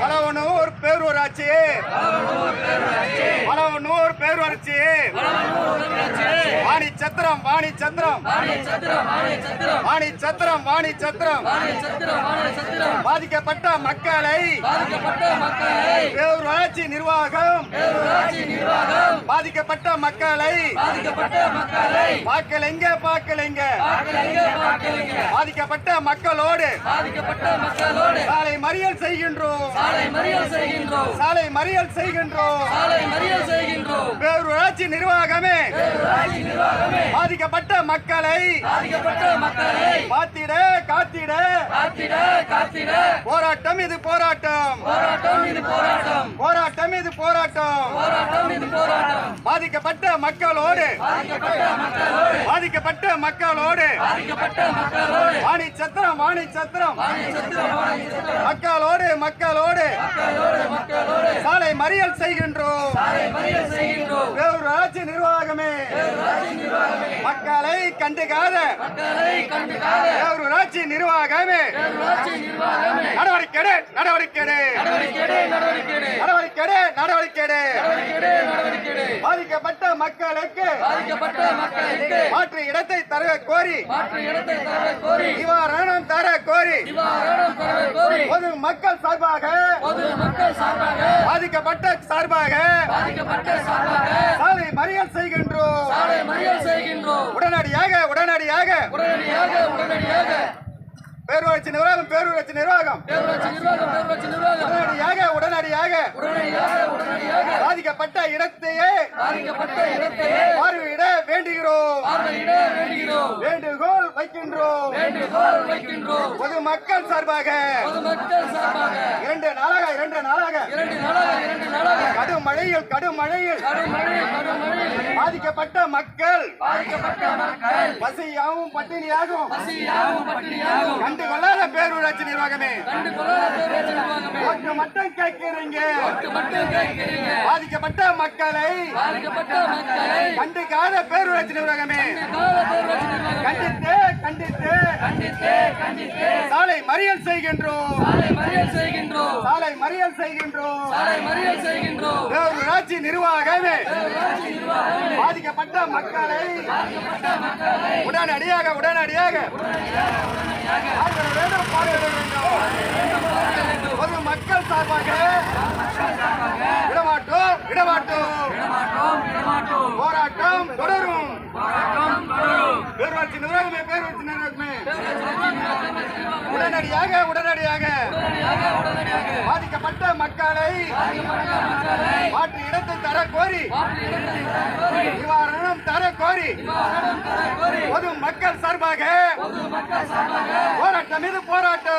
பலவனூர் பேரூராட்சி. பலவனூர் பேரூராட்சி. வாணி சத்திரம் வாணி சத்திரம். வாணி சத்திரம் வாணி சத்திரம். பாதிக்கப்பட்ட மக்களை. பேரூராட்சி நிர்வாகம். பாதிக்கப்பட்ட மக்களை. பார்க்கலைங்க பார்க்கலைங்க பாதிக்கப்பட்ட மக்களோடு பாதிக்கப்பட்ட மக்களோடு சாலை மறியல் செய்கின்றோம். சாலை மறியல் செய்கின்றோம். சாலை மறியல் செய்கின்றோம். சாலை மறியல் செய்கின்றோம். பேரூராட்சி நிர்வாகமே பேரூராட்சி நிர்வாகமே பாதிக்கப்பட்ட மக்களை பாதிக்கப்பட்ட மக்களை காத்திட காத்திட காத்திட காத்திட போராட்டம் இது போராட்டம். போராட்டம் இது போராட்டம். போராட்டம் இது போராட்டம். போராட்டம் இது போராட்டம். பாதிக்கப்பட்ட மக்களோடு பாதிக்கப்பட்ட மக்களோடு மக்களோடு வாணி சத்திரம் வாணி சத்திரம். மக்களோடு மக்களோடு சாலை மறியல் செய்கின்றோம். மறியல் செய்கின்றோம் பேரூராட்சி நிர்வாகமே. மக்களை கண்டுகாத கண்டுக்காத பேரூராட்சி நிர்வாகமே. நடவடிக்கை நடவடிக்கை நடவடிக்கை நடவடிக்கை எடு. நடவடிக்கை பாதிக்கப்பட்ட மக்களுக்கு பாதிக்கப்பட்ட மக்களுக்கு மாற்று இடத்தை தர கோரி மாற்று இடத்தை தர கோரி நிவாரணம் தர கோரி நிவாரணம் தர கோரி பொது மக்கள் சார்பாக பொது மக்கள் சார்பாக பாதிக்கப்பட்ட சார்பாக பாதிக்கப்பட்ட சார்பாக சாலை மறியல் செய்கின்றோம். சாலை மறியல் செய்கின்றோம். உடனடியாக உடனடியாக. உடனடியாக உடனடியாக. பேரூராட்சி நிர்வாகம் பேரூராட்சி நிர்வாகம். பேரூராட்சி நிர்வாகம் பேரூராட்சி நிர்வாகம். உடனடியாக உடனடியாக. உடனடியாக உடனடியாக பாதிக்கப்பட்ட இடத்தையே பாதிக்கப்பட்ட இடத்தையே பார்வையிட வேண்டுகிறோம். பார்வையிட வேண்டுகிறோம். வேண்டுகோள் வைக்கின்றோம். வேண்டுகோள் வைக்கின்றோம். பொதுமக்கள் சார்பாக பொதுமக்கள் சார்பாக இரண்டு நாளாக இரண்டு நாளாக இரண்டு நாளாக இரண்டு நாளாக கடும் மழையில் கடும் மழையில் கடும் மழை கடும் மழையில் பாதிக்கப்பட்ட மக்கள் பாதிக்கப்பட்ட மக்கள் பசியாகவும் பட்டினியாகவும் பசியாகவும் பட்டினியாகவும் கண்டு கொள்ளாத பேரூராட்சி நிர்வாகமே. கண்டு கொள்ளாத பேரூராட்சி நிர்வாகமே. ஓட்டு மட்டும் கேட்கிறீங்க. பாதிக்கப்பட்ட மக்களை கண்டுக்காத பேரூராட்சி நிர்வாகமே கண்டித்து கண்டித்து. சாலை மறியல் செய்கின்றோம். சாலை மறியல் செய்கின்றோம். பேரூராட்சி நிர்வாகமே. பாதிக்கப்பட்ட மக்களை உடனடியாக உடனடியாக. மக்கள் சார்பாக விடமாட்டோம் விடமாட்டோம் விடமாட்டோம் விடமாட்டோம் போராட்டம் தொடரும் போராட்டம் தொடரும் பேரூராட்சி நிர்வாகமே பேரூராட்சி நிர்வாகமே உடனடியாக உடனடியாக. பாதிக்கப்பட்ட மக்களை மாற்று இடத்தை தர கோரி நிவாரணம் தர கோரி பொது மக்கள் சார்பாக போராட்டம் இது போராட்டம்.